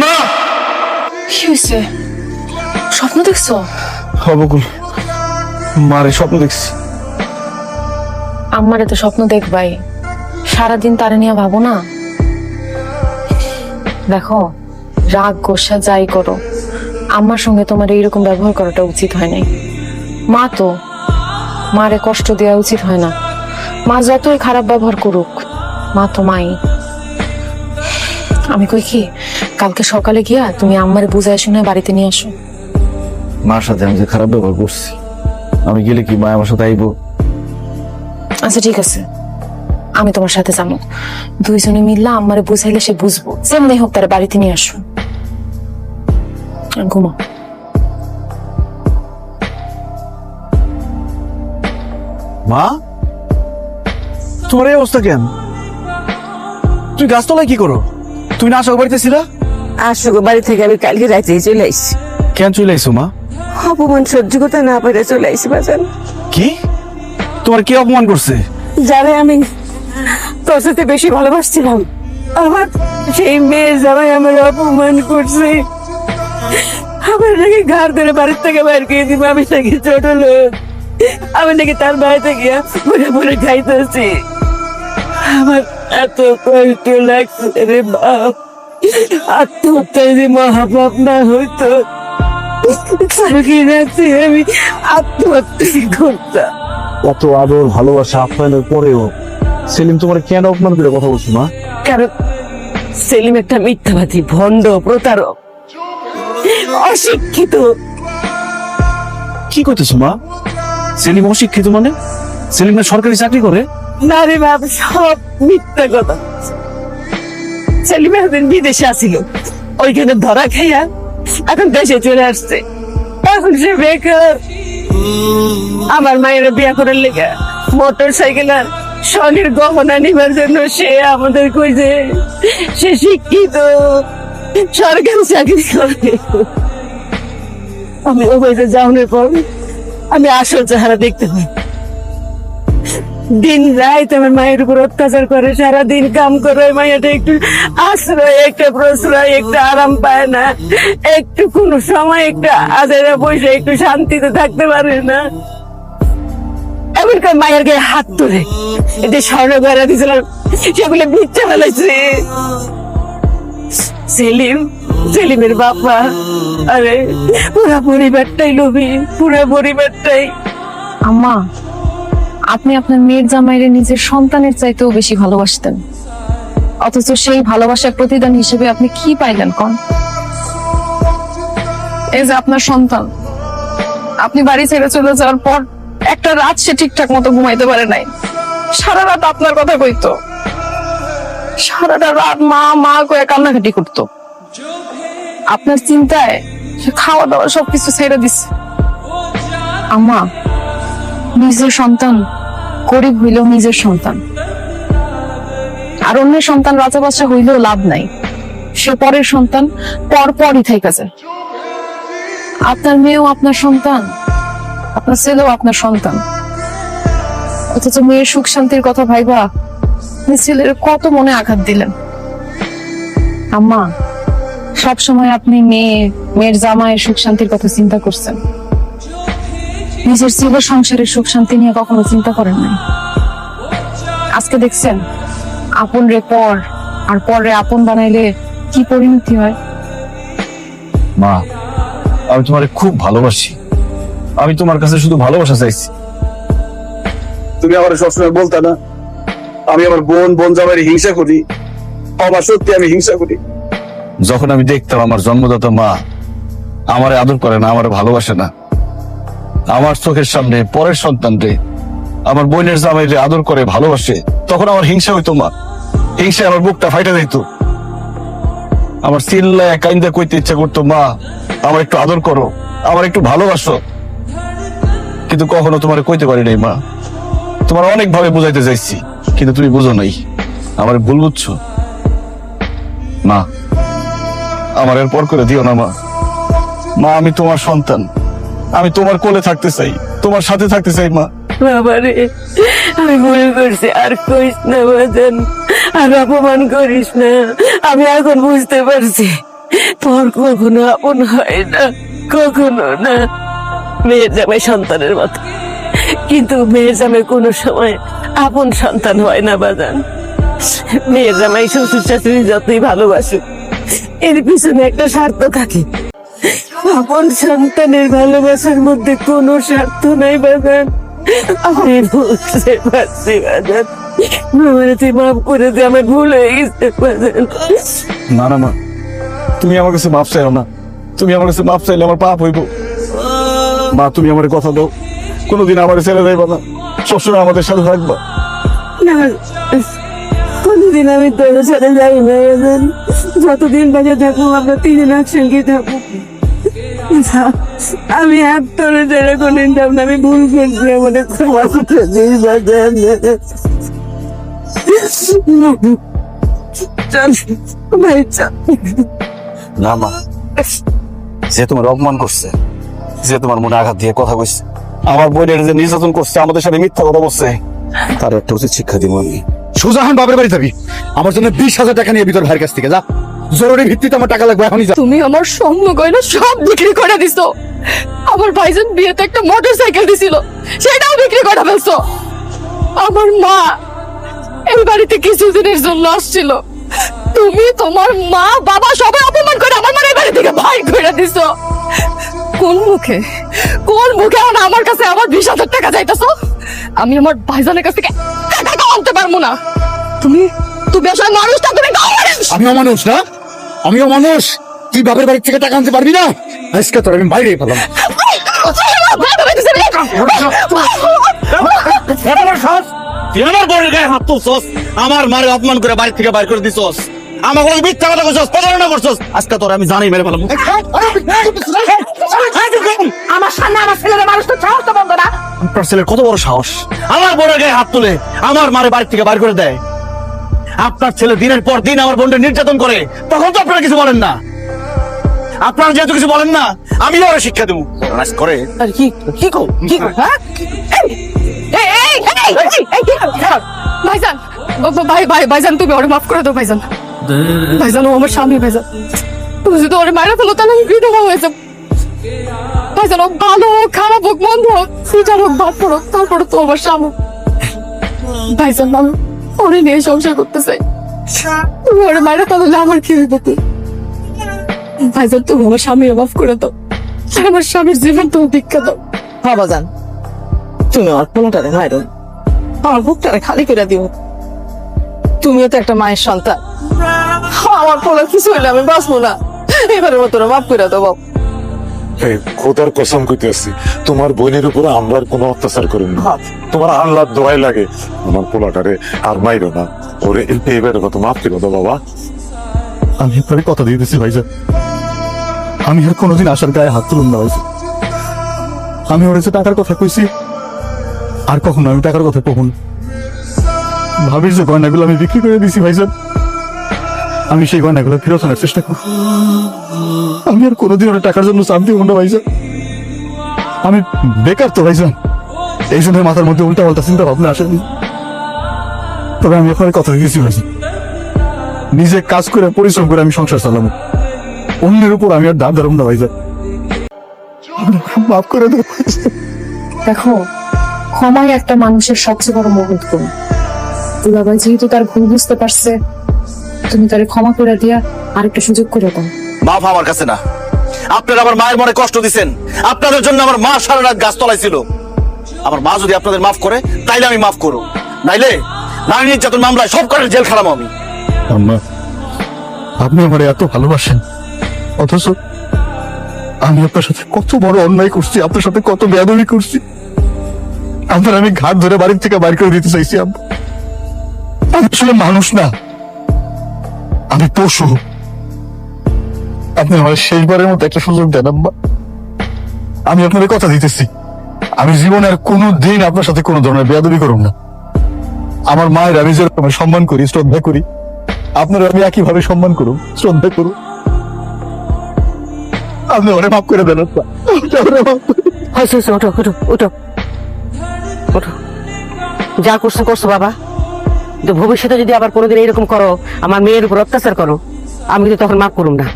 মা কি হয়েছে স্বপ্ন দেখছ? অবকুল মারে স্বপ্ন দেখছি। আমারে তো স্বপ্ন দেখবাই। সারাদিন তারে নিয়ে ভাবো না। দেখো রাগ গোসা যাই করো আমার সঙ্গে তোমার এইরকম ব্যবহার করাটা উচিত হয় নাই। মা তো মারে কষ্ট দেওয়া উচিত হয় না। মা যতই খারাপ ব্যবহার করুক মা তো মাই। আমি কই কি? কালকে সকালে গিয়া তুমি আমারে বুঝায় শুনে বাড়িতে নিয়ে আসো। মার সাথে আমি যে খারাপ ব্যবহার করছি আমি গেলে কি মা আমার সাথে আইবো? আচ্ছা ঠিক আছে। আমি তোমার সাথে যাব। দুইজনে মিললা আমারে বুঝাইলে সে বুঝব। যেমনি হোক তার বাড়িতে নিয়ে আসো। ঘুমো মা? তোমার এই অবস্থা কেন? তুই গাছতলায় কি করো? তুমি না আশা বাড়িতে ছিলা? আসো গো বাড়ি থেকে আমি কালকে রাতে চলে আইসি কেন চলে আইসো মা? অপমান সহ্য করতে না পেরে চলে আইসি বাজান। কি? তোমার কে অপমান করছে? যারে আমি তোর সাথে বেশি ভালোবাসছিলাম। আমার সেই মেয়ে জামাই আমার অপমান করছে। আমার নাকি ঘর ধরে বাড়ির থেকে বাইর করে দিব আমি নাকি ছোট লোক। আমি নাকি তার বাড়িতে গিয়া মনে মনে খাইতেছি। আমার এত কষ্ট লাগছে রে বাপ। আত্মহত্যা যদি মহাপাপ না হইতো আমি আত্মহত্যা করতাম। আদর ভালোবাসা আপ্যায়নের পরেও সেলিম তোমার কেন অপমান করে কথা বলছো মা? কারণ সেলিম একটা মিথ্যাবাদী ভণ্ড প্রতারক অশিক্ষিত। কি করতেছো মা? সেলিম অশিক্ষিত মানে? সেলিম না সরকারি চাকরি করে? নারী বাপ সব মিথ্যা কথা। সেলিম একদিন বিদেশে আসিল। ওইখানে ধরা খাইয়া এখন দেশে চলে আসছে। এখন সে বেকার। আমার মায়ের বিয়া করার লেগে মোটর সাইকেল আর স্বর্ণের গহনা নিবার জন্য সে আমাদের কইছে, সে শিক্ষিত। সরকারি চাকরি করে। আমি ও বাড়িতে যাওয়ানোর পর আমি আসল চেহারা দেখতে পাই। দিন রাত আমার মায়ের উপর অত্যাচার করে সারা দিন কাম করে, ওই মায়েরটা একটু আশ্রয়, একটা প্রশ্রয়, একটা আরাম পায় না। একটু কোন সময়, একটা আজারে বসে, একটু শান্তিতে থাকতে পারে না। এমনকার মায়ের গায়ে হাত তুলে। এতে স্বর্ণ গড়া দিয়েছিলাম, সেগুলো মিথ্যে ফেলেছে সেলিম, সেলিমের বাবা, আরে, পুরা পরিবারটাই লোভী, পুরা পরিবারটাই। আম্মা আপনি আপনার মেয়ের জামাইরে নিজের সন্তানের চাইতেও বেশি ভালোবাসতেন। অথচ সেই ভালোবাসার প্রতিদান হিসেবে আপনি কি পাইলেন, কন? এই যে আপনার সন্তান, আপনি বাড়ি ছেড়ে চলে যাওয়ার পর একটা রাত সে ঠিকঠাক মতো ঘুমাইতে পারে নাই। সারা রাত আপনার কথা কইতো। সারাটা রাত মা মা করে কান্নাকাটি করতো। আপনার চিন্তায় সে খাওয়া দাওয়া সবকিছু ছেড়ে দিচ্ছে আম্মা নিজের সন্তান গরিব হইলেও নিজের সন্তান। আর অন্যের সন্তান রাজা বাচ্চা হইলেও লাভ নাই। সে পরের সন্তান পর পরই থেকে যায়। আপনার মেয়েও আপনার সন্তান, আপনার ছেলেও আপনার সন্তান। অথচ মেয়ের সুখ শান্তির কথা ভাইবা ছেলের কত মনে আঘাত দিলেন? আম্মা সব সময় আপনি মেয়ে, মেয়ের জামায়ের সুখ শান্তির কথা চিন্তা করছেন। নিজের জীব সংসারের সুখ শান্তি নিয়ে কখনো চিন্তা করেন নাই। আজকে দেখছেন আপন রে পর আর পর রে আপন বানাইলে কি পরিণতি হয়? মা আমি তোমারে খুব ভালোবাসি। আমি তোমার কাছে শুধু ভালোবাসা চাইছি। তুমি আমার সবসময় বলতে না আমি আমার বোন বোন জামাইয়ের হিংসা করি। আমার সত্যি আমি হিংসা করি। যখন আমি দেখতাম আমার জন্মদাতা মা আমারে আদর করে না আমারে ভালোবাসে না আমার চোখের সামনে পরের সন্তানরে আমার বোনের জামাইরে আদর করে ভালোবাসে, তখন আমার হিংসা হইতো, মা। হিংসা আমার বুকটা ফাইটা দিত আমার চিল্লায় কাইন্দা কইতে ইচ্ছা করতো, মা, আমার একটু আদর করো, আমার একটু ভালোবাসো। কিন্তু কখনো তোমারে কইতে পারি নাই, মা। তোমার অনেক ভাবে বুঝাইতে চাইছি, কিন্তু তুমি বুঝো নাই। আমার ভুল বুঝছ। মা, আমার এর পর করে দিও না, মা। মা, আমি তোমার সন্তান। আমি তোমার কোলে থাকতে চাই। তোমার সাথে থাকতে চাই, মা। বাবারে, আমি ভুল করছি, আর কইস না, বাজান। আর অপমান করিস না, আমি এখন বুঝতে পারছি। পর কখনো আপন হয় না, কখনো না। মেয়ের জামাই সন্তানের মতো। কিন্তু মেয়ের জামাই কোনো সময় আপন সন্তান হয় না, বাজান। মেয়ের জামাই শ্বশুর শাশুড়ি যতই ভালোবাসে এর পিছনে একটা স্বার্থ থাকে। আপন সন্তানের ভালোবাসার মধ্যে কোনো স্বার্থ নাই বাজান আমি বুঝতে পারছি বাজান আমার তুই মাফ করে দে আমার ভুল হয়ে গেছে বাজান না না মা তুমি আমার কাছে মাপ চাইও না। তুমি আমার কাছে মাপ চাইলে আমার পাপ হইব। মা তুমি আমার কথা দাও। কোনোদিন আমার ছেড়ে যাইবা না। সবসময় আমাদের সাথে থাকবা। না কোনদিন আমি তোর সাথে যাই না যতদিন বাজে থাকব আমরা তিনজন একসঙ্গে থাকব আমি যারা কোনদিন যাব না আমি ভুল করছি আমাদের ক্ষমা করে দিস বাজান ভাই না মা। যে তোমার অপমান করছে যে তোমার মনে আঘাত দিয়ে কথা কইছে আমার বোনের যে নির্যাতন করছে আমাদের সাথে মিথ্যা কথা বলছে তার একটা উচিত শিক্ষা দিব আমি। সুজাহান বাপের বাড়ি যাবি। আমার জন্য বিশ হাজার টাকা নিয়ে ভিতর ভাইয়ের কাছ থেকে যা। জরুরি ভিত্তিতে আমার টাকা লাগবে এখনই যা। তুমি আমার স্বর্ণ গয়না সব বিক্রি করে দিছো। আমার ভাইজান বিয়েতে একটা মোটর সাইকেল দিছিল সেটাও বিক্রি করে ফেলছো। আমার মা এই বাড়িতে কিছুদিনের জন্য আসছিল। তুমি তোমার মা বাবা সবাই অপমান করে আমার মানে বাড়ি থেকে ভাই করে দিছো। কোন মুখে কোন মুখে এখন আমার কাছে আমার বিশ হাজার টাকা চাইতেছো? আমি আমার ভাইজানের কাছ থেকে টাকা আনতে পারব না। তুমি তুমি আসলে মানুষ না তুমি। আমিও মানুষ না? আমিও মানুষ। তুই বাপের বাড়ি থেকে টাকা আনতে পারবি না? আজকে তোর আমি বাইরে পেলাম। তুই আমার বোনের গায়ে হাত তুলছস? আমার মারে অপমান করে বাড়ি থেকে বাইর করে দিছস? আমার মিথ্যা কথা কইছস প্রতারণা করছস? আজকে তোর আমি জানি মেরে আমার সামনে আমার ছেলের মানুষ তো সাহস তো বন্ধ না। আপনার ছেলের কত বড় সাহস? আমার বোনের গায়ে হাত তুলে আমার মারে বাড়ি থেকে বাইর করে দেয়। আপনার ছেলে দিনের পর দিন আমার বোনকে নির্যাতন করে তখন তো আপনারা কিছু বলেন না আপনারা যেহেতু কিছু বলেন না আমি ওরা শিক্ষা দেবো করে আর কি কি কো কি কো হ্যাঁ এই এই এই এই, এই, কি করো? ছাড়ো। ভাইজান ভাই ভাই ভাইজান তুমি ওরে মাফ করে দাও ভাইজান ভাইজান ও আমার স্বামী ভাইজান তুমি যদি ওরে ফেলো তাহলে আমি বিধবা হয়েছে ভাইজান ও ভালো হোক খারাপ হোক মন্দ হোক সেটার হোক বাদ পড়ো তারপরে তো আমার স্বামী ভাইজান আমি ওরে নিয়ে সংসার করতে চাই ওরে মারা ফেললে আমার কি হইব ভাইজান তুমি আমার স্বামীর মাফ করে দাও। আমার স্বামীর জীবন তুমি ভিক্ষা দাও। বাবা জান তুমি আমার মাইরো না। আমার বুকটারে খালি করে দিও। তুমিও তো একটা মায়ের সন্তান। আমার পোলার কিছু হইলে আমি বাঁচবো না। এবারে মতো মাফ করে দেবো এই খোদার কসম কইতেছি তোমার বোনের উপর আমরা কোনো অত্যাচার করেন না। তোমার আল্লাহর দোয়াই লাগে। আমার পোলাটারে আর মাইরো না। ওরে এবারে কত মাফ করে দাও বাবা। আমি আপনাকে কথা দিয়ে দিচ্ছি ভাইজান। আমি আর কোনোদিন আসার গায়ে হাত তুলুন না ভাইজান। আমি ওর যে টাকার কথা কইছি আর কখনো আমি টাকার কথা কখন ভাবির যে গয়নাগুলো আমি বিক্রি করে দিছি ভাইজান আমি সেই গয়নাগুলো ফেরত আনার চেষ্টা করব। আমি আর কোনোদিন ওর টাকার জন্য চাপ দিব না, ভাইজান। আমি বেকার তো, ভাইজান। এই জন্য মাথার মধ্যে উল্টা পাল্টা চিন্তা ভাবনা আসেনি। তবে আমি আপনার কথা দিয়েছি, ভাইজান। নিজে কাজ করে, পরিশ্রম করে আমি সংসার চালাবো। অন্যের উপর আমি আর দাম ধরব না, ভাইজান। মাফ করে দেবো দেখো, ক্ষমাই একটা মানুষের সবচেয়ে বড় মহৎ গুণ। দুলাভাই যেহেতু তার ভুল বুঝতে পারছে তুমি তারে ক্ষমা করে দিয়া আরেকটা সুযোগ করে দাও। মাফ আমার কাছে না। আপনারা আমার মায়ের মনে কষ্ট দিছেন। আপনাদের জন্য আমার মা সারা রাত গাছ তলায় ছিল। আমার মা যদি আপনাদের মাফ করে তাইলে আমি মাফ করো নাইলে নারী নির্যাতন মামলায় সব করার জেল খারাপ আমি। আম্মা আপনি আমার এত ভালোবাসেন। অথচ আমি আপনার সাথে কত বড় অন্যায় করছি আপনার সাথে কত বেয়াদবি করছি। আপনার আমি ঘাট ধরে বাড়ির থেকে বাইর করে দিতে চাইছি আম্মা। আমি আসলে মানুষ না। আমি পশু আপনি আমার শেষবারের মতো একটা সুযোগ দেন আমি আপনার কথা দিতেছি। আমি জীবনে আর কোনো দিন আপনার সাথে কোনো ধরনের বেয়াদবি করুন না। আমার মায়ের আমি যেরকম সম্মান করি, শ্রদ্ধা করি, আপনার আমি একইভাবে সম্মান করুন, শ্রদ্ধা করুন। আপনি ওরে মাফ করে দেন ওঠো ওঠো ওঠো। ওঠো। যা করছ করছ, বাবা। কিন্তু ভবিষ্যতে যদি আবার কোনোদিন এরকম করো, আমার মেয়ের উপর অত্যাচার করো, আমি কিন্তু তখন মাফ করুন না।